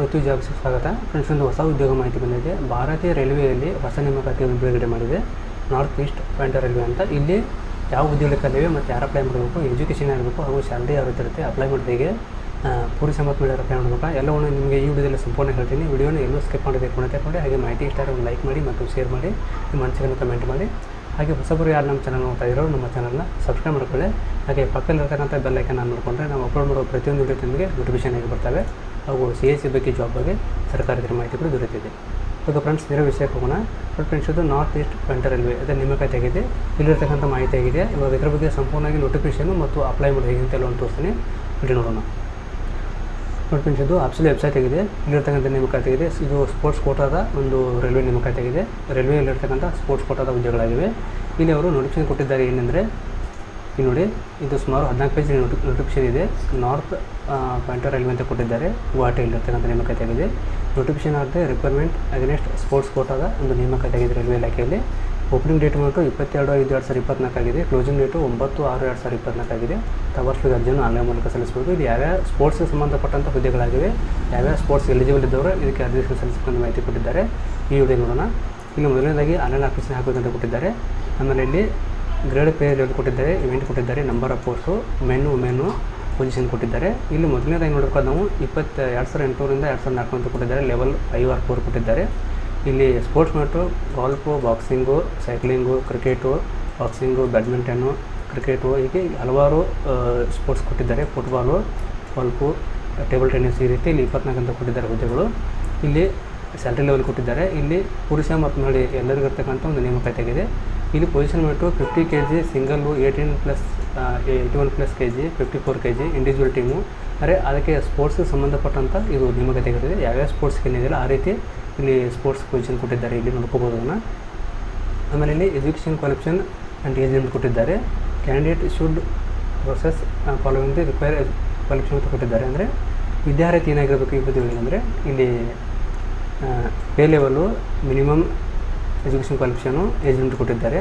ಪೃಥ್ವಿ ಜಾಬ್ಸ್ಗೆ ಸ್ವಾಗತ. ಫ್ರೆಂಡ್ಸ್, ಒಂದು ಹೊಸ ಉದ್ಯೋಗ ಮಾಹಿತಿ ಬಂದಿದೆ. ಭಾರತೀಯ ರೈಲ್ವೆಯಲ್ಲಿ ಹೊಸ ನೇಮಕಾತಿಯನ್ನು ಬಿಡುಗಡೆ ಮಾಡಿದೆ. ನಾರ್ತ್ ಈಸ್ಟ್ ಪಾಯಿಂಟ್ ರೈಲ್ವೆ ಅಂತ. ಇಲ್ಲಿ ಯಾವ ಉದ್ಯೋಗಗಳಿವೆ ಮತ್ತು ಯಾರು ಅಪ್ಲೈ ಮಾಡಬೇಕು ಎಜುಕೇಷನ್ ಆಗಬೇಕು ಹಾಗೂ ಸ್ಯಾಲ್ರಿ ಯಾವ ರೀತಿ ಇರುತ್ತೆ ಅಪ್ಲೈ ಮಾಡಿದ ಹೇಗೆ ಪೂರ್ತಿ ಸಂಬಂಧ ಮೇಲೆ ಅಪ್ಲೈ ಮಾಡಬೇಕು, ಎಲ್ಲವನ್ನು ನಿಮಗೆ ಈ ವಿಡಿಯೋದಲ್ಲಿ ಸಂಪೂರ್ಣ ಹೇಳ್ತೀನಿ. ವಿಡಿಯೋನ ಎಲ್ಲೂ ಸ್ಕಿಪ್ ಮಾಡಿದೆ ಕೊನೆ ಹಾಗೆ ಮಾಹಿತಿ ಇಷ್ಟ ಒಂದು ಲೈಕ್ ಮಾಡಿ ಮತ್ತು ಶೇರ್ ಮಾಡಿ, ನಿಮ್ಮ ಮನಸ್ಸಿಗೆ ಕಮೆಂಟ್ ಮಾಡಿ. ಹಾಗೆ ಹೊಸಬರು ಯಾರು ನಮ್ಮ ಚಾನಲ್ ನೋಡ್ತಾ ಇರೋ ನಮ್ಮ ಚಾನಲ್ನ ಸಬ್ಸ್ಕ್ರೈಬ್ ಮಾಡ್ಕೊಳ್ಳಿ. ಹಾಗೆ ಪಕ್ಕದಲ್ಲಿರ್ತಕ್ಕಂಥ ಬೆಲ್ ಐಕನ್ ನೋಡಿಕೊಂಡ್ರೆ ನಾವು ಅಪ್ಲೋಡ್ ಮಾಡೋ ಪ್ರತಿಯೊಂದು ವಿಡಿಯೋ ನಿಮಗೆ ನೋಟಿಫಿಕೇಶನ್ ಆಗಿ ಬರ್ತವೆ. ಹಾಗೂ ಸಿ ಎಸ್ ಸಿ ಬಗ್ಗೆ ಜಾಬ್ ಬಗ್ಗೆ ಸರ್ಕಾರದ ಮಾಹಿತಿ ಕೂಡ ದೊರೆತಿದೆ. ಇವಾಗ ಫ್ರೆಂಡ್ಸ್ ಬೇರೆ ವಿಷಯಕ್ಕೆ ಹೋಗೋಣ. ಫ್ರೆಂಡ್ಸ್ ಇದು ನಾರ್ತ್ ಈಸ್ಟ್ ಫ್ರಂಟರ್ ರೈಲ್ವೆ ಅದೇ ನೇಮಕಾತಿ ಆಗಿದೆ ಇಲ್ಲಿರ್ತಕ್ಕಂಥ ಮಾಹಿತಿ ಆಗಿದೆ ಇವಾಗ ಇದರ ಬಗ್ಗೆ ಸಂಪೂರ್ಣವಾಗಿ ನೋಟಿಫಿಕೇಶನ್ ಮತ್ತು ಅಪ್ಲೈ ಮಾಡೋದು ಹೇಗೆ ಅಂತ ಒಂದು ತೋರಿಸ್ತೀನಿ. ಇಲ್ಲಿ ನೋಡೋಣ. ನೋಡಿ ಫ್ರೆಂಡ್ಸ್ ಇದು ಆಪ್ಷಲಿ ವೆಬ್ಸೈಟ್ ಆಗಿದೆ. ಇಲ್ಲಿರ್ತಕ್ಕಂಥ ನೇಮಕಾತಿ ಆಗಿದೆ ಇದು ಸ್ಪೋರ್ಟ್ಸ್ ಕೋಟಾದ ಒಂದು ರೈಲ್ವೆ ನೇಮಕಾತಿ ಆಗಿದೆ ರೈಲ್ವೆಯಲ್ಲಿರ್ತಕ್ಕಂಥ ಸ್ಪೋರ್ಟ್ಸ್ ಕೋಟಾದ ಹುದ್ದೆಗಳಾಗಿವೆ. ಇಲ್ಲಿ ಅವರು ನೋಟಿಫಿಕೇಶನ್ ಕೊಟ್ಟಿದ್ದಾರೆ ಏನೆಂದರೆ ಇಲ್ಲಿ ನೋಡಿ. ಇದು ಸುಮಾರು ಹದಿನಾಲ್ಕು ಪೇಜ್ ನೋಟಿಫಿಕೇಶನ್ ಇದೆ. ನಾರ್ತ್ ಪಾಯಿಂಟರ್ ರೈಲ್ವೆ ಅಂತ ಕೊಟ್ಟಿದ್ದಾರೆ. ಗುವಾಹಟಿಯಲ್ಲಿರ್ತಕ್ಕಂಥ ನೇಮಕಾತಿ ಆಗಿದೆ. ನೋಟಿಫಿಕೇಶನ್ ಆಗದೆ ರಿಕ್ವೈರ್ಮೆಂಟ್ ಅಗೇನೆಸ್ಟ್ ಸ್ಪೋರ್ಟ್ಸ್ ಕೋಟಾದ ಒಂದು ನೇಮಕಾತಿ ಆಗಿದೆ ರೈಲ್ವೆ ಇಲಾಖೆಯಲ್ಲಿ. ಓಪನಿಂಗ್ ಡೇಟ್ ಬಂದು ಇಪ್ಪತ್ತೆರಡು, ಐದು, ಎರಡು ಸಾವಿರ ಇಪ್ಪತ್ನಾಲ್ಕು ಆಗಿದೆ. ಕ್ಲೋಸಿಂಗ್ ಡೇಟು ಒಂಬತ್ತು, ಆರು, ಎರಡು ಸಾವಿರ ಇಪ್ಪತ್ನಾಲ್ಕು ಆಗಿದೆ. ಅರ್ಜಿಯನ್ನು ಆನ್ಲೈನ್ ಮೂಲಕ ಸಲ್ಲಿಸಬಹುದು. ಇದು ಯಾವ್ಯಾವ ಸ್ಪೋರ್ಟ್ಸ್ಗೆ ಸಂಬಂಧಪಟ್ಟಂಥ ಹುದ್ದೆಗಳಾಗಿವೆ, ಯಾವ್ಯಾವ ಸ್ಪೋರ್ಟ್ಸ್ ಎಲಿಜಿಬಲ್ ಇದ್ದವರು ಇದಕ್ಕೆ ಅರ್ಜಿ ಸಲ್ಲಿಸಿಕೊಂಡು ಮಾಹಿತಿ ಕೊಟ್ಟಿದ್ದಾರೆ. ಈ ವಿಡಿಯೋ ನೋಡೋಣ. ಇಲ್ಲಿ ಮೊದಲನೇದಾಗಿ ಆನ್ಲೈನ್ ಅಪ್ಲಿಕೇಶನ್ ಹಾಕಬೇಕಂತ ಕೊಟ್ಟಿದ್ದಾರೆ. ಆಮೇಲೆ ಇಲ್ಲಿ ಗ್ರೇಡ್ ಪೇ ಲೆವೆಲ್ ಕೊಟ್ಟಿದ್ದಾರೆ ಇವೆಂಟ್ ಕೊಟ್ಟಿದ್ದಾರೆ number of post menu menu position ಕೊಟ್ಟಿದ್ದಾರೆ. ಇಲ್ಲಿ ಮೊದಲನೇದಾಗಿ ನೋಡಬೇಕಾದ ನಾವು ಇಪ್ಪತ್ತು, ಎರಡು ಸಾವಿರದ ಎಂಟುನೂರಿಂದ ಎರಡು ಸಾವಿರದ ನಾಲ್ಕು ಅಂತ ಕೊಟ್ಟಿದ್ದಾರೆ ಲೆವೆಲ್ ಐವ್ ಆರ್ ಫೋರ್ ಕೊಟ್ಟಿದ್ದಾರೆ. ಇಲ್ಲಿ sports mat golf boxing cycling cricket boxing badminton cricket ಹೀಗೆ ಹಲವಾರು ಸ್ಪೋರ್ಟ್ಸ್ ಕೊಟ್ಟಿದ್ದಾರೆ. ಫುಟ್ಬಾಲು ಗಾಲ್ಫು ಟೇಬಲ್ ಟೆನ್ನಿಸ್ ಈ ರೀತಿ ಇಲ್ಲಿ ಇಪ್ಪತ್ನಾಲ್ಕು ಅಂತ ಕೊಟ್ಟಿದ್ದಾರೆ ಹುದ್ದೆಗಳು. ಇಲ್ಲಿ ಸ್ಯಾಲ್ರಿ ಲೆವೆಲ್ ಕೊಟ್ಟಿದ್ದಾರೆ. ಇಲ್ಲಿ ಪುರುಷ ಮತ್ತು ಮಹಿಳೆ ಎಲ್ಲರಿಗೂ ಇರ್ತಕ್ಕಂಥ ಒಂದು ನೇಮಕಾತಿ ಆಗಿದೆ. ಇಲ್ಲಿ ಪೊಸಿಷನ್ ಬಿಟ್ಟು fifty K G single eighteen plus eighty one plus K G fifty four K G individual team ಅಂದರೆ ಅದಕ್ಕೆ ಸ್ಪೋರ್ಟ್ಸ್ಗೆ ಸಂಬಂಧಪಟ್ಟಂಥ ಇದು ನಿಮಗೆ ತೆಗೆದಿದೆ ಯಾವ್ಯಾವ ಸ್ಪೋರ್ಟ್ಸ್ಗೆ ಏನಿದೆಯಲ್ಲ ಆ ರೀತಿ ಇಲ್ಲಿ ಸ್ಪೋರ್ಟ್ಸ್ ಪೊಸಿಷನ್ ಕೊಟ್ಟಿದ್ದಾರೆ. ಇಲ್ಲಿ ನೋಡ್ಕೋಬೋದು ಅದನ್ನು. ಆಮೇಲೆ ಇಲ್ಲಿ education qualification and age limit ಕೊಟ್ಟಿದ್ದಾರೆ candidate should process following the require qualification ಅಂತ ಕೊಟ್ಟಿದ್ದಾರೆ. ಅಂದರೆ ವಿದ್ಯಾರ್ಥಿ ಏನಾಗಿರಬೇಕು ಈ ಅಂದರೆ ಇಲ್ಲಿ pay level minimum education qualification agent ಕೊಟ್ಟಿದ್ದಾರೆ.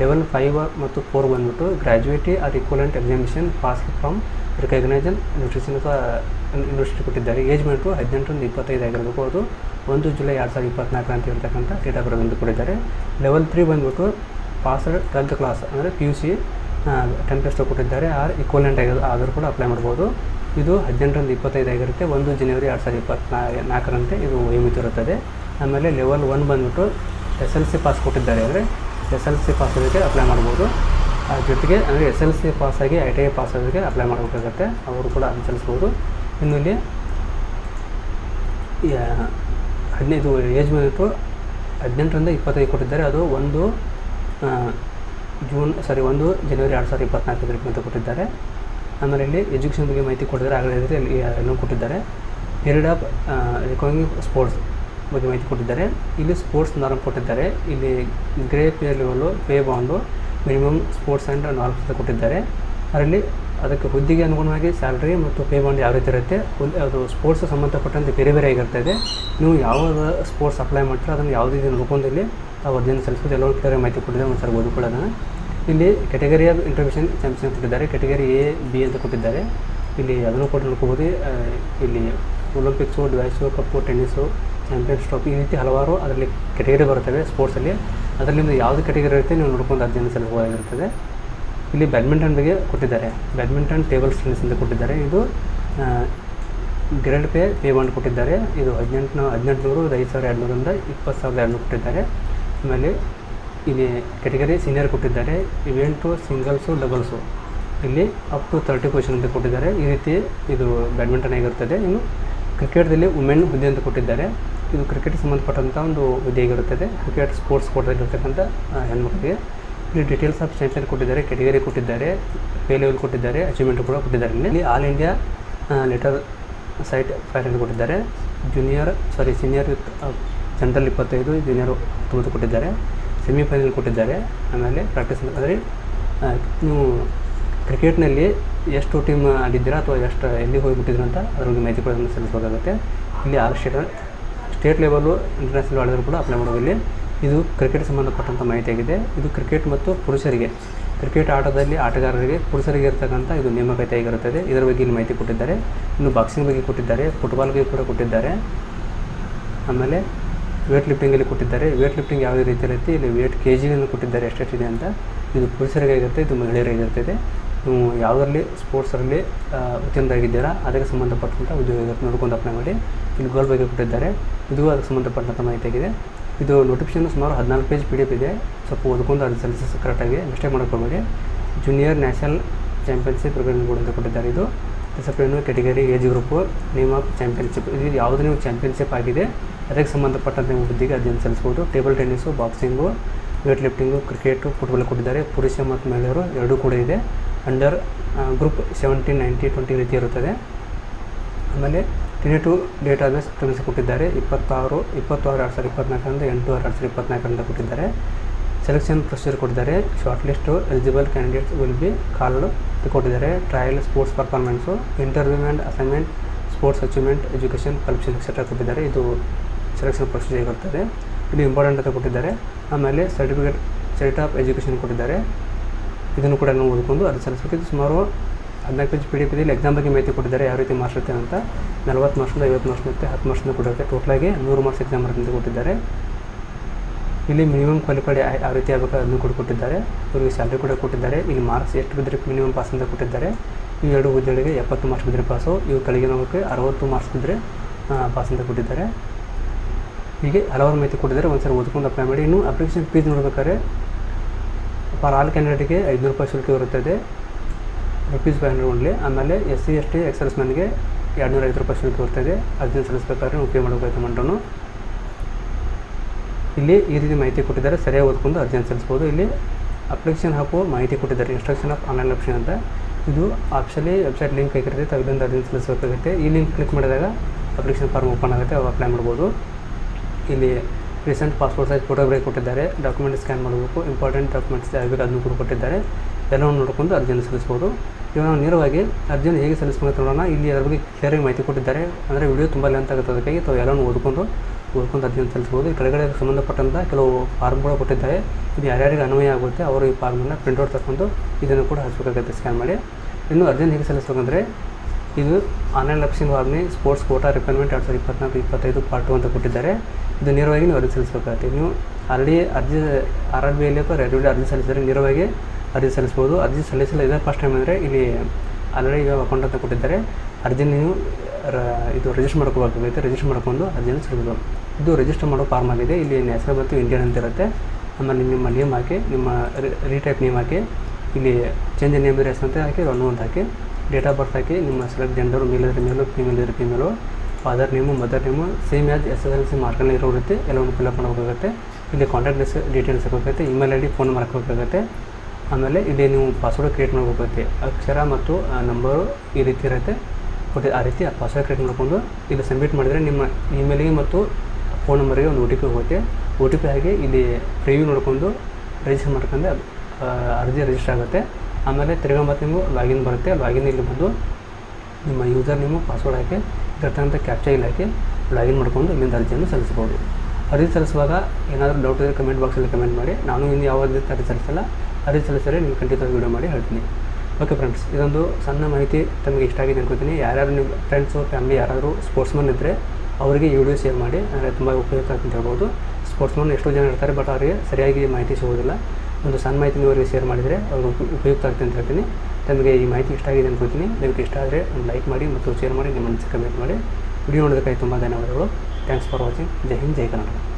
ಲೆವೆಲ್ ಫೈವ್ ಮತ್ತು ಫೋರ್ ಬಂದ್ಬಿಟ್ಟು graduate or equivalent examination pass from recognised nutrition university ಕೊಟ್ಟಿದ್ದಾರೆ. ಏಜ್ ಮೆಂಟು ಹದಿನೆಂಟರಿಂದ ಇಪ್ಪತ್ತೈದು ಆಗಿರಬೇಕು. ಅದು ಒಂದು ಜುಲೈ ಎರಡು ಸಾವಿರದ ಇಪ್ಪತ್ನಾಲ್ಕು ಅಂತ ಇರ್ತಕ್ಕಂಥ ಡೇಟ್ ಬರ್ತ್ ಕೊಟ್ಟಿದ್ದಾರೆ. ಲೆವೆಲ್ ತ್ರೀ ಬಂದ್ಬಿಟ್ಟು ಪಾಸ್ಡ್ ಟ್ವೆಲ್ತ್ ಕ್ಲಾಸ್ ಅಂದರೆ P U C ten plus ಕೊಟ್ಟಿದ್ದಾರೆ. ಆರ್ ಈಕ್ವಲೆಂಟ್ ಆಗಿ ಆದರೂ ಕೂಡ ಅಪ್ಲೈ ಮಾಡ್ಬೋದು. ಇದು ಹದಿನೆಂಟರಿಂದ ಇಪ್ಪತ್ತೈದು ಆಗಿರುತ್ತೆ. ಒಂದು ಜನವರಿ ಎರಡು ಸಾವಿರದ ಇಪ್ಪತ್ನಾ ನಾಲ್ಕರಂತೆ ಇದು ಇರುತ್ತದೆ. ಆಮೇಲೆ ಲೆವೆಲ್ ಒನ್ ಬಂದ್ಬಿಟ್ಟು ಎಸ್ ಎಲ್ ಸಿ ಪಾಸ್ ಕೊಟ್ಟಿದ್ದಾರೆ ಅಂದರೆ ಎಸ್ ಎಲ್ ಸಿ ಪಾಸ್ ಆಗೋದಕ್ಕೆ ಅಪ್ಲೈ ಮಾಡ್ಬೋದು. ಅದ್ರ ಜೊತೆಗೆ ಅಂದರೆ ಎಸ್ ಎಲ್ ಸಿ ಪಾಸಾಗಿ ಐ ಟಿ ಐ ಪಾಸ್ ಆಗೋದಕ್ಕೆ ಅಪ್ಲೈ ಮಾಡಬೇಕಾಗತ್ತೆ. ಅವರು ಕೂಡ ಅದನ್ನು ಸಲ್ಲಿಸ್ಬೋದು. ಇನ್ನು ಇಲ್ಲಿ ಹದಿನೈದು ಏಜ್ ಬಂದಿತ್ತು ಹದಿನೆಂಟರಿಂದ ಇಪ್ಪತ್ತೈದು ಕೊಟ್ಟಿದ್ದಾರೆ. ಅದು ಒಂದು ಜೂನ್ ಸಾರಿ ಒಂದು ಜನವರಿ ಎರಡು ಸಾವಿರದ ಇಪ್ಪತ್ನಾಲ್ಕು ಅಂತ ಕೊಟ್ಟಿದ್ದಾರೆ. ಆಮೇಲೆ ಇಲ್ಲಿ ಎಜುಕೇಷನ್ ಬಗ್ಗೆ ಮಾಹಿತಿ ಕೊಟ್ಟಿದ್ದಾರೆ ಆಗಲೇ ಇಲ್ಲಿ ಎಲ್ಲೂ ಕೊಟ್ಟಿದ್ದಾರೆ. ಪೀರಿಯಡ್ ಆಫ್ ರಿಕಾಯಿಂಗ್ ಸ್ಪೋರ್ಟ್ಸ್ ಬಗ್ಗೆ ಮಾಹಿತಿ ಕೊಟ್ಟಿದ್ದಾರೆ. ಇಲ್ಲಿ ಸ್ಪೋರ್ಟ್ಸ್ ನಾರ್ಮ್ ಕೊಟ್ಟಿದ್ದಾರೆ. ಇಲ್ಲಿ grade pay level pay band minimum sports and norms ಅಂತ ಕೊಟ್ಟಿದ್ದಾರೆ. ಅದರಲ್ಲಿ ಅದಕ್ಕೆ ಹುದ್ದೆಗೆ ಅನುಗುಣವಾಗಿ ಸ್ಯಾಲ್ರಿ ಮತ್ತು ಪೇ ಬಾಂಡ್ ಯಾವ ರೀತಿ ಇರುತ್ತೆ ಅದು ಸ್ಪೋರ್ಟ್ಸ್ ಸಂಬಂಧಪಟ್ಟಂತೆ ಬೇರೆ ಬೇರೆ ಆಗಿರ್ತದೆ ನೀವು ಯಾವ ಸ್ಪೋರ್ಟ್ಸ್ ಅಪ್ಲೈ ಮಾಡ್ತೀರೋ ಅದನ್ನು ಯಾವುದೇ ರೀತಿ ನೋಡ್ಕೊಂಡು ಇಲ್ಲಿ ಆ ವರದಿಯನ್ನು ಸಲ್ಲಿಸೋದು ಎಲ್ಲೋ ಕ್ಲಿಯರ್ ಮಾಹಿತಿ ಕೊಟ್ಟಿದ್ದಾರೆ ಒಂದು ಸಾರಿ ಓದಿಕೊಳ್ಳೋದನ್ನು ಇಲ್ಲಿ ಕೆಟಗರಿ ಆಫ್ ಇಂಟರ್ವ್ಯೂಷನ್ ಚಾಂಪಿಯನ್ ಕೊಟ್ಟಿದ್ದಾರೆ. ಕೆಟಗರಿ ಎ ಬಿ ಅಂತ ಕೊಟ್ಟಿದ್ದಾರೆ. ಇಲ್ಲಿ ಅದನ್ನು ಕೂಡ ನೋಡ್ಕೋಬೋದು. ಇಲ್ಲಿ Olympics dash cup tennis champions trophy ಈ ರೀತಿ ಹಲವಾರು ಅದರಲ್ಲಿ ಕೆಟಗರಿ ಬರುತ್ತವೆ ಸ್ಪೋರ್ಟ್ಸಲ್ಲಿ ಅದರಲ್ಲಿ ಯಾವುದು ಕೆಟಗರಿ ಇರುತ್ತೆ ನೀವು ನೋಡ್ಕೊಂಡು ಅರ್ಜಿಯನ್ನು ಸಲ್ಲಿಸಬಹುದಾಗಿರುತ್ತದೆ ಇಲ್ಲಿ ಬ್ಯಾಡ್ಮಿಂಟನ್ ಬಗ್ಗೆ ಕೊಟ್ಟಿದ್ದಾರೆ. ಬ್ಯಾಡ್ಮಿಂಟನ್ ಟೇಬಲ್ ಟೆನ್ನಿಸ್ ಅಂತ ಕೊಟ್ಟಿದ್ದಾರೆ. ಇದು ಗ್ರೇಡ್ ಪೇ ಪೇ ಮಾಡಿ ಕೊಟ್ಟಿದ್ದಾರೆ. ಇದು ಹದಿನೆಂಟು, ಹದಿನೆಂಟುನೂರು ಐದು ಸಾವಿರ ಎರಡುನೂರಿಂದ ಇಪ್ಪತ್ತು ಸಾವಿರದ ಎರಡುನೂರು ಕೊಟ್ಟಿದ್ದಾರೆ. ಆಮೇಲೆ ಇಲ್ಲಿ ಕೆಟಗರಿ ಸೀನಿಯರ್ ಕೊಟ್ಟಿದ್ದಾರೆ. ಇವೆಂಟು ಸಿಂಗಲ್ಸು ಡಬಲ್ಸು ಇಲ್ಲಿ ಅಪ್ ಟು ತರ್ಟಿ ಪೊಸಿಷನ್ ಅಂತ ಕೊಟ್ಟಿದ್ದಾರೆ. ಈ ರೀತಿ ಇದು ಬ್ಯಾಡ್ಮಿಂಟನ್ ಆಗಿರ್ತದೆ ಇನ್ನು ಕ್ರಿಕೆಟ್ದಲ್ಲಿ ವುಮೆನ್ ಹುದ್ದೆ ಅಂತ ಕೊಟ್ಟಿದ್ದಾರೆ. ಇದು ಕ್ರಿಕೆಟ್ ಸಂಬಂಧಪಟ್ಟಂಥ ಒಂದು ಹುದ್ದೆ ಆಗಿರುತ್ತದೆ ಕ್ರಿಕೆಟ್ ಸ್ಪೋರ್ಟ್ಸ್ ಕೋಟದಲ್ಲಿರ್ತಕ್ಕಂಥ ಆ, ಹೆಣ್ಮಕ್ಳಿಗೆ. ಇಲ್ಲಿ ಡೀಟೇಲ್ಸ್ ಆಫ್ ಚಾಂಪಿಯನ್ ಕೊಟ್ಟಿದ್ದಾರೆ ಕೆಟಗರಿ ಕೊಟ್ಟಿದ್ದಾರೆ ಪೇ ಲೆವೆಲ್ ಕೊಟ್ಟಿದ್ದಾರೆ ಅಚೀವ್ಮೆಂಟ್ ಕೂಡ ಕೊಟ್ಟಿದ್ದಾರೆ. ಇಲ್ಲಿ all India letter site fire ಅಂತ ಕೊಟ್ಟಿದ್ದಾರೆ. Junior sorry senior with general ಇಪ್ಪತ್ತೈದು ಜೂನಿಯರ್ ಹತ್ತೊಂಬತ್ತು ಕೊಟ್ಟಿದ್ದಾರೆ. ಸೆಮಿಫೈನಲ್ ಕೊಟ್ಟಿದ್ದಾರೆ. ಆಮೇಲೆ ಪ್ರಾಕ್ಟೀಸ್ ಅಂದರೆ ನೀವು ಕ್ರಿಕೆಟ್ನಲ್ಲಿ ಎಷ್ಟು ಟೀಮ್ ಆಡಿದ್ದೀರಾ ಅಥವಾ ಎಷ್ಟು ಎಲ್ಲಿ ಹೋಗಿಬಿಟ್ಟಿದ್ರು ಅಂತ ಅದ್ರ ಬಗ್ಗೆ ಮಾಹಿತಿ ಕೂಡ ಸಲ್ಲಿಸಬೇಕಾಗುತ್ತೆ. ಇಲ್ಲಿ all state state level international ಆಡಿದ್ರು ಕೂಡ ಅಪ್ಲೈ ಮಾಡೋದಿಲ್ಲಿ ಇದು ಕ್ರಿಕೆಟ್ ಸಂಬಂಧಪಟ್ಟಂಥ ಮಾಹಿತಿಯಾಗಿದೆ. ಇದು ಕ್ರಿಕೆಟ್ ಮತ್ತು ಪುರುಷರಿಗೆ. ಕ್ರಿಕೆಟ್ ಆಟದಲ್ಲಿ ಆಟಗಾರರಿಗೆ, ಪುರುಷರಿಗೆ ಇರ್ತಕ್ಕಂಥ ಇದು ನೇಮಕಾತಿ ಆಗಿರುತ್ತದೆ. ಇದರ ಬಗ್ಗೆ ಇಲ್ಲಿ ಮಾಹಿತಿ ಕೊಟ್ಟಿದ್ದಾರೆ. ಇನ್ನು ಬಾಕ್ಸಿಂಗ್ ಬಗ್ಗೆ ಕೊಟ್ಟಿದ್ದಾರೆ. ಫುಟ್ಬಾಲ್ ಫುಟ್ಬಾಲ್ಗೆ ಕೂಡ ಕೊಟ್ಟಿದ್ದಾರೆ. ಆಮೇಲೆ ವೇಟ್ ಲಿಫ್ಟಿಂಗಲ್ಲಿ ಕೊಟ್ಟಿದ್ದಾರೆ. ವೇಟ್ ಲಿಫ್ಟಿಂಗ್ ಯಾವುದೇ ರೀತಿ ಇರುತ್ತೆ ಇಲ್ಲಿ ವೇಟ್ ಕೆ ಜಿಯನ್ನು ಕೊಟ್ಟಿದ್ದಾರೆ. ಎಷ್ಟೆಷ್ಟಿದೆ ಅಂತ. ಇದು ಪುರುಷರಿಗಾಗಿರುತ್ತೆ, ಇದು ಮಹಿಳೆಯರಿಗಿರ್ತದೆ ನೀವು ಯಾವುದರಲ್ಲಿ ಸ್ಪೋರ್ಟ್ಸರಲ್ಲಿ ಉತ್ತೀರ್ಣರಾಗಿದ್ದೀರಾ, ಅದಕ್ಕೆ ಸಂಬಂಧಪಟ್ಟಂಥ ಉದ್ಯೋಗ ನೋಡ್ಕೊಂಡು ಅಪ್ಲೈ ಮಾಡಿ. ಇಲ್ಲಿ ಗೋಲ್ ಬಗ್ಗೆ ಕೊಟ್ಟಿದ್ದಾರೆ. ಇದು ಅದಕ್ಕೆ ಸಂಬಂಧಪಟ್ಟಂಥ ಮಾಹಿತಿ ಆಗಿದೆ. ಇದು ನೋಟಿಫಿಕೇಶನ್ ಸುಮಾರು ಹದಿನಾಲ್ಕು ಪೇಜ್ ಪಿ ಡಿ ಎಫ್ ಇದೆ. ಸ್ವಲ್ಪ ಓದ್ಕೊಂಡು ಅದು ಸಲ್ಲಿಸಿ ಕರೆಕ್ಟಾಗಿ ಮಿಸ್ಟೇಕ್ ಮಾಡ್ಕೊಬೇಡಿ. ಜೂನಿಯರ್ ನ್ಯಾಷನಲ್ ಚಾಂಪಿಯನ್ಶಿಪ್ ಕೂಡ ಅಂತ ಕೊಟ್ಟಿದ್ದಾರೆ ಇದು. Discipline category age group name of championship ಇದು ಯಾವುದು ನೀವು ಚಾಂಪಿಯನ್ಶಿಪ್ ಆಗಿದೆ, ಅದಕ್ಕೆ ಸಂಬಂಧಪಟ್ಟಂತೆ ನೀವು ಹುದ್ದೆಗೆ ಅದನ್ನು ಸಲ್ಲಿಸ್ಬೋದು table tennis boxing weight lifting cricket football ಕೊಟ್ಟಿದ್ದಾರೆ. ಪುರುಷ ಮತ್ತು ಮಹಿಳೆಯರು ಎರಡೂ ಕೂಡ ಇದೆ. Under group seventeen ninety twenty ರೀತಿ ಇರುತ್ತದೆ. ಆಮೇಲೆ ಟು ಡೇಟ್ ಆದ ಟರ್ಮ್ಸ್ ಕೊಟ್ಟಿದ್ದಾರೆ. ಇಪ್ಪತ್ತಾರು ಇಪ್ಪತ್ತಾರು ಎರಡು ಸಾವಿರದ ಇಪ್ಪತ್ನಾಲ್ಕರಿಂದ ಎಂಟು ಆರು ಎರಡು ಸಾವಿರದ ಇಪ್ಪತ್ನಾಲ್ಕರಿಂದ ಕೊಟ್ಟಿದ್ದಾರೆ. ಸೆಲೆಕ್ಷನ್ ಪ್ರೊಸೀಜರ್ ಕೊಟ್ಟಿದ್ದಾರೆ. Short list eligible candidates will be called ಕೊಟ್ಟಿದ್ದಾರೆ. Trial sports performance interview and assignment sports achievement education ಕಲ್ಪ್ಷನ್ etcetera ಕೊಟ್ಟಿದ್ದಾರೆ. ಇದು ಸೆಲೆಕ್ಷನ್ ಪ್ರೊಸೀಜರ್ ಇರುತ್ತದೆ ಇದು ಇಂಪಾರ್ಟೆಂಟ್ ಅಂತ ಕೊಟ್ಟಿದ್ದಾರೆ. ಆಮೇಲೆ ಸರ್ಟಿಫಿಕೇಟ್ ಸೆಟ್ ಆಫ್ ಎಜುಕೇಷನ್ ಕೊಟ್ಟಿದ್ದಾರೆ. ಇದನ್ನು ಕೂಡ ನಾವು ಓದ್ಕೊಂಡು ಅದು ಸಲ್ಲಿಸಬೇಕು ಸುಮಾರು ಹದಿನಾಲ್ಕು page P D F exam ಬಗ್ಗೆ ಮಾಹಿತಿ ಕೊಟ್ಟಿದ್ದಾರೆ, ಯಾವ ರೀತಿ ಮಾರ್ಕ್ಸ್ ಇರುತ್ತೆ ಅಂತ. ನಲವತ್ತು ಮಾರ್ಕ್ಸಿಂದ ಐವತ್ತು ಮಾರ್ಕ್ಸ್ ಮತ್ತು ಹತ್ತು ಮಾರ್ಕ್ಸಿಂದ ಕೊಟ್ಟಿರುತ್ತೆ ಟೋಟಲಾಗಿ ನೂರು ಮಾರ್ಕ್ಸ್ ಎಕ್ಸಾಮ್ ಅಂತ ಕೊಟ್ಟಿದ್ದಾರೆ. ಇಲ್ಲಿ ಮಿನಿಮಮ್ ಕ್ವಾಲಿಫೈಡ್ ಯಾವ ರೀತಿ ಆಗಬೇಕು ಅದನ್ನು ಕೂಡ ಕೊಟ್ಟಿದ್ದಾರೆ. ಇವರಿಗೆ ಸ್ಯಾಲ್ರಿ ಕೂಡ ಕೊಟ್ಟಿದ್ದಾರೆ. ಇಲ್ಲಿ ಮಾರ್ಕ್ಸ್ ಎಷ್ಟು ಬಿದ್ದರೆ ಮಿನಿಮಮ್ ಪಾಸ್ ಅಂತ ಕೊಟ್ಟಿದ್ದಾರೆ. ಈ ಎರಡು ಹುದ್ದೆಗಳಿಗೆ ಎಪ್ಪತ್ತು ಮಾರ್ಕ್ಸ್ ಬಿದ್ದರೆ ಪಾಸು ಇವು ನಮಗೆ ಅರವತ್ತು ಮಾರ್ಕ್ಸ್ ಬಿದ್ದರೆ ಪಾಸ್ ಅಂತ ಕೊಟ್ಟಿದ್ದಾರೆ. ಹೀಗೆ ಹಲವಾರು ಮಾಹಿತಿ ಕೊಟ್ಟಿದ್ದಾರೆ. ಒಂದ್ಸರಿ ಓದ್ಕೊಂಡು ಅಪ್ಲೈ ಮಾಡಿ. ಇನ್ನು ಅಪ್ಲಿಕೇಶನ್ ಫೀಸ್ ನೋಡ್ಬೇಕಾದ್ರೆ ಫಾರ್ ಆಲ್ ಕ್ಯಾಂಡಿಡೇಟ್ಗೆ ಐದುನೂರು ರೂಪಾಯಿ ಶುಲ್ಕ ಇರುತ್ತದೆ. Rupees five hundred only. ಆಮೇಲೆ ಎಸ್ ಸಿ, ಎಸ್ ಟಿ ಎಕ್ಸರ್ಸ್ ಮ್ಯಾನ್ಗೆ ಎರಡುನೂರ ಐದು ರೂಪಾಯಿ ಶುಲ್ಕ ಇರ್ತದೆ ಅದನ್ನು ಸಲ್ಲಿಸಬೇಕಾದ್ರೆ ನೀವು ಪೇ ಮಾಡಬೇಕು ಅಮೌಂಟನ್ನು ಇಲ್ಲಿ ಈ ರೀತಿ ಮಾಹಿತಿ ಕೊಟ್ಟಿದ್ದಾರೆ. ಸರಿಯಾಗಿ ಓದ್ಕೊಂಡು ಅರ್ಜಿಯನ್ನು ಸಲ್ಲಿಸ್ಬೋದು. ಇಲ್ಲಿ ಅಪ್ಲಿಕೇಶನ್ ಹಾಕುವ ಮಾಹಿತಿ ಕೊಟ್ಟಿದ್ದಾರೆ. ಇನ್ಸ್ಟ್ರಕ್ಷನ್ ಆಫ್ ಆನ್ಲೈನ್ ಆಪ್ಷನ್ ಅಂತ. ಇದು ಆಪ್ಷನಲಿ ವೆಬ್ಸೈಟ್ ಲಿಂಕ್ ಆಗಿರುತ್ತೆ. ತಗದಿಂದ ಅರ್ಜಿಯನ್ನು ಸಲ್ಲಿಸಬೇಕಾಗುತ್ತೆ. ಈ ಲಿಂಕ್ ಕ್ಲಿಕ್ ಮಾಡಿದಾಗ ಅಪ್ಲಿಕೇಶನ್ ಫಾರ್ಮ್ ಓಪನ್ ಆಗುತ್ತೆ. ಅವಾಗ ಅಪ್ಲೈ ಮಾಡ್ಬೋದು. ಇಲ್ಲಿ ರೀಸೆಂಟ್ ಪಾಸ್ಪೋರ್ಟ್ ಸೈಜ್ ಫೋಟೋಗ್ರಾಫಿ ಕೊಟ್ಟಿದ್ದಾರೆ. ಡಾಕ್ಯುಮೆಂಟ್ ಸ್ಕ್ಯಾನ್ ಮಾಡಬೇಕು. ಇಂಪಾರ್ಟೆಂಟ್ ಡಾಕ್ಯುಮೆಂಟ್ಸ್ ಆಗಬೇಕು ಅದನ್ನು ಕೂಡ ಕೊಟ್ಟಿದ್ದಾರೆ. ಎಲ್ಲವನ್ನು ನೋಡಿಕೊಂಡು ಅರ್ಜಿಯನ್ನು ಸಲ್ಲಿಸ್ಬೋದು. ಇವಾಗ ನಾವು ನೇರವಾಗಿ ಅರ್ಜಿಯನ್ನು ಹೇಗೆ ಸಲ್ಲಿಸ್ಬೇಕು ನೋಡೋಣ. ಇಲ್ಲಿ ಅದ್ರ ಬಗ್ಗೆ ಕ್ಲಿಯರಾಗಿ ಮಾಹಿತಿ ಕೊಟ್ಟಿದ್ದಾರೆ. ಅಂದರೆ ವಿಡಿಯೋ ತುಂಬ ಲೆಂತ್ ಆಗುತ್ತೆ. ಅದಕ್ಕಾಗಿ ತಾವು ಎಲ್ಲವನ್ನು ಓದ್ಕೊಂಡು ಓದ್ಕೊಂಡು ಅರ್ಜಿಯನ್ನು ಸಲ್ಲಿಸ್ಬೋದು. ಈ ಕೆಳಗಡೆ ಸಂಬಂಧಪಟ್ಟಂಥ ಕೆಲವು ಫಾರ್ಮ್ಗಳು ಕೊಟ್ಟಿದ್ದಾರೆ. ಇದು ಯಾರ್ಯಾರಿಗೆ ಅನ್ವಯ ಆಗುತ್ತೆ, ಅವರು ಈ ಫಾರ್ಮನ್ನು ಪ್ರಿಂಟ್ಔಟ್ ತಗೊಂಡು ಇದನ್ನು ಕೂಡ ಹಚ್ಚಬೇಕಾಗುತ್ತೆ ಸ್ಕ್ಯಾನ್ ಮಾಡಿ. ಇನ್ನು ಅರ್ಜಿಯನ್ನು ಹೇಗೆ ಸಲ್ಲಿಸ್ಬೇಕಂದ್ರೆ, ಇದು ಆನ್ಲೈನ್ ಲಕ್ಷಣ ಆಜ್ಞೆ ಸ್ಪೋರ್ಟ್ಸ್ ಕೋಟಾ ರಿಕ್ವೈರ್ಮೆಂಟ್ ಎರಡು ಸಾವಿರದ ಇಪ್ಪತ್ತ್ನಾಲ್ಕು ಇಪ್ಪತ್ತೈದು ಪಾರ್ಟ್ ಟು ಅಂತ ಕೊಟ್ಟಿದ್ದಾರೆ. ಇದು ನೇರವಾಗಿ ನೀವು ಅರ್ಜಿ ಸಲ್ಲಿಸಬೇಕಾಗತ್ತೆ. ನೀವು ಆಲ್ರೆಡಿ ಅರ್ಜಿ ಆರ್ ಆರ್ ಬಿ ಅಲ್ಲಿ ಅಥವಾ ರೆಡ್ ಅರ್ಜಿ ಸಲ್ಲಿಸಿದರೆ ನೇರವಾಗಿ ಅರ್ಜಿ ಸಲ್ಲಿಸ್ಬೋದು ಅರ್ಜಿ ಸಲ್ಲಿಸಲು ಇದೇ ಫಸ್ಟ್ ಟೈಮ್ ಅಂದರೆ ಇಲ್ಲಿ ಆಲ್ರೆಡಿ ಈಗ ಅಕೌಂಟ್ ಅಂತ ಕೊಟ್ಟಿದ್ದಾರೆ. ಅರ್ಜಿ ನೀವು ಇದು ರಿಜಿಸ್ಟರ್ ಮಾಡ್ಕೋಬೇಕಾಗುತ್ತೆ ರಿಜಿಸ್ಟರ್ ಮಾಡ್ಕೊಂಡು ಅರ್ಜಿಯನ್ನು ಸಲ್ಲಿಸಬೇಕು ಇದು ರಿಜಿಸ್ಟರ್ ಮಾಡೋ ಫಾರ್ಮ್ ಆಗಿದೆ. ಇಲ್ಲಿ ಹೆಸರು ಮತ್ತು ಇಂಡಿಯನ್ ಅಂತ ಇರುತ್ತೆ. ಆಮೇಲೆ ನಿಮ್ಮ ನೇಮ್ ಹಾಕಿ, ನಿಮ್ಮ ರೀಟೈಪ್ ನೇಮ್ ಹಾಕಿ, ಇಲ್ಲಿ ಚೇಂಜ್ ನೇಮ್ ಇದ್ರೆ ಅಂತ ಹಾಕಿ ರನ್ನು ಅಂತ ಹಾಕಿ ಡೇಟ್ ಆಫ್ ಬರ್ತ್ ಹಾಕಿ, ನಿಮ್ಮ ಸೆಲೆಕ್ಟ್ ಜೆಂಡರು ಮೇಲ್ ಇದ್ರೆ ಮೇಲು ಫೀಮೇಲ್ ಇದ್ರೆ female father name mother name same as S S L C ಮಾರ್ಕಲ್ಲಿ ಇರೋ ರೀತಿ ಎಲ್ಲವನ್ನು ಫಿಲಪ್ ಮಾಡಬೇಕಾಗುತ್ತೆ. ಇಲ್ಲಿ contact dish details ಹಾಕೋಬೇಕಾಗುತ್ತೆ email I D phone number ಹಾಕಬೇಕಾಗುತ್ತೆ. ಆಮೇಲೆ ಇಲ್ಲಿ ನೀವು ಪಾಸ್ವರ್ಡ್ ಕ್ರಿಯೇಟ್ ಮಾಡಬೇಕಾಗುತ್ತೆ. ಅಕ್ಷರ ಮತ್ತು ನಂಬರು ಈ ರೀತಿ ಇರುತ್ತೆ. ಕೊಟ್ಟು ಆ ರೀತಿ ಆ ಪಾಸ್ವರ್ಡ್ ಕ್ರಿಯೇಟ್ ಮಾಡ್ಕೊಂಡು ಇಲ್ಲಿ ಸಬ್ಮಿಟ್ ಮಾಡಿದರೆ ನಿಮ್ಮ ಇಮೇಲಿಗೆ ಮತ್ತು ಫೋನ್ ನಂಬರಿಗೆ ಒಂದು ಒ ಟಿ ಪಿ ಹೋಗುತ್ತೆ. ಒ ಟಿ ಪಿ ಹಾಗೆ ಇಲ್ಲಿ ಪ್ರಿವ್ಯೂ ನೋಡ್ಕೊಂಡು ರಿಜಿಸ್ಟರ್ ಮಾಡ್ಕೊಂಡು ಅರ್ಜಿ ರಿಜಿಸ್ಟರ್ ಆಗುತ್ತೆ. ಆಮೇಲೆ ತಿರ್ಗಾ ಮತ್ತು ನೀವು ಲಾಗಿನ್ ಬರುತ್ತೆ. ಲಾಗಿನ್ ಇಲ್ಲಿ ಬಂದು ನಿಮ್ಮ ಯೂಸರ್ ನೇಮು ಪಾಸ್ವರ್ಡ್ ಹಾಕಿ ಇರತಕ್ಕಂಥ ಕ್ಯಾಪ್ಚಾ ಇಲಾಖೆ ಲಾಗಿನ್ ಮಾಡ್ಕೊಂಡು ಇಲ್ಲಿಂದ ಅರ್ಜಿಯನ್ನು ಸಲ್ಲಿಸ್ಬೋದು. ಅರ್ಜಿ ಸಲ್ಲಿಸುವಾಗ ಏನಾದರೂ ಡೌಟ್ ಇದ್ದರೆ ಕಮೆಂಟ್ ಬಾಕ್ಸಲ್ಲಿ ಕಮೆಂಟ್ ಮಾಡಿ. ನಾನು ಇನ್ನು ಯಾವ ಅರ್ಜಿ ಸಲ್ಲಿಸಲ್ಲ. ಅರ್ಜಿ ಸಲ್ಲಿಸಿದರೆ ನೀವು ಖಂಡಿತ ವೀಡಿಯೋ ಮಾಡಿ ಹೇಳ್ತೀನಿ. ಓಕೆ ಫ್ರೆಂಡ್ಸ್ ಇದೊಂದು ಸಣ್ಣ ಮಾಹಿತಿ ತಮಗೆ ಇಷ್ಟ ಆಗಿದೆ ಅನ್ಕೋತೀನಿ. ಯಾರ್ಯಾರು ನಿಮ್ಮ ಫ್ರೆಂಡ್ಸು ಫ್ಯಾಮಿಲಿ ಯಾರಾದರೂ ಸ್ಪೋರ್ಟ್ಸ್ಮನ್ ಇದ್ದರೆ ಅವರಿಗೆ ಈ ವಿಡಿಯೋ ಶೇರ್ ಮಾಡಿ. ಅಂದರೆ ತುಂಬ ಉಪಯುಕ್ತ ಅಂತ ಹೇಳ್ಬೋದು. ಸ್ಪೋರ್ಟ್ಸ್ಮನ್ ಎಷ್ಟೋ ಜನ ಇರ್ತಾರೆ ಬಟ್ ಅವರಿಗೆ ಸರಿಯಾಗಿ ಮಾಹಿತಿ ಸಿಗೋದಿಲ್ಲ. ಒಂದು ಸಣ್ಣ ಮಾಹಿತಿ ನೀವು ಅವರಿಗೆ ಶೇರ್ ಮಾಡಿದರೆ ಅವ್ರಿಗೆ ಉಪಯುಕ್ತ ಆಗ್ತದೆ ಅಂತ ಹೇಳ್ತೀನಿ. ತಮಗೆ ಈ ಮಾಹಿತಿ ಇಷ್ಟ ಆಗಿದೆ ಅನ್ಕೋತೀನಿ ನಿಮಗೆ ಇಷ್ಟ ಆದರೆ ಒಂದು ಲೈಕ್ ಮಾಡಿ ಮತ್ತು ಶೇರ್ ಮಾಡಿ ನಿಮ್ಮ ಮನಸ್ಸಿಗೆ ಕಮೆಂಟ್ ಮಾಡಿ ವಿಡಿಯೋ ನೋಡೋದಕ್ಕಾಗಿ ತುಂಬ ಧನ್ಯವಾದಗಳು. Thanks for watching Jai Hind, Jai Karnataka.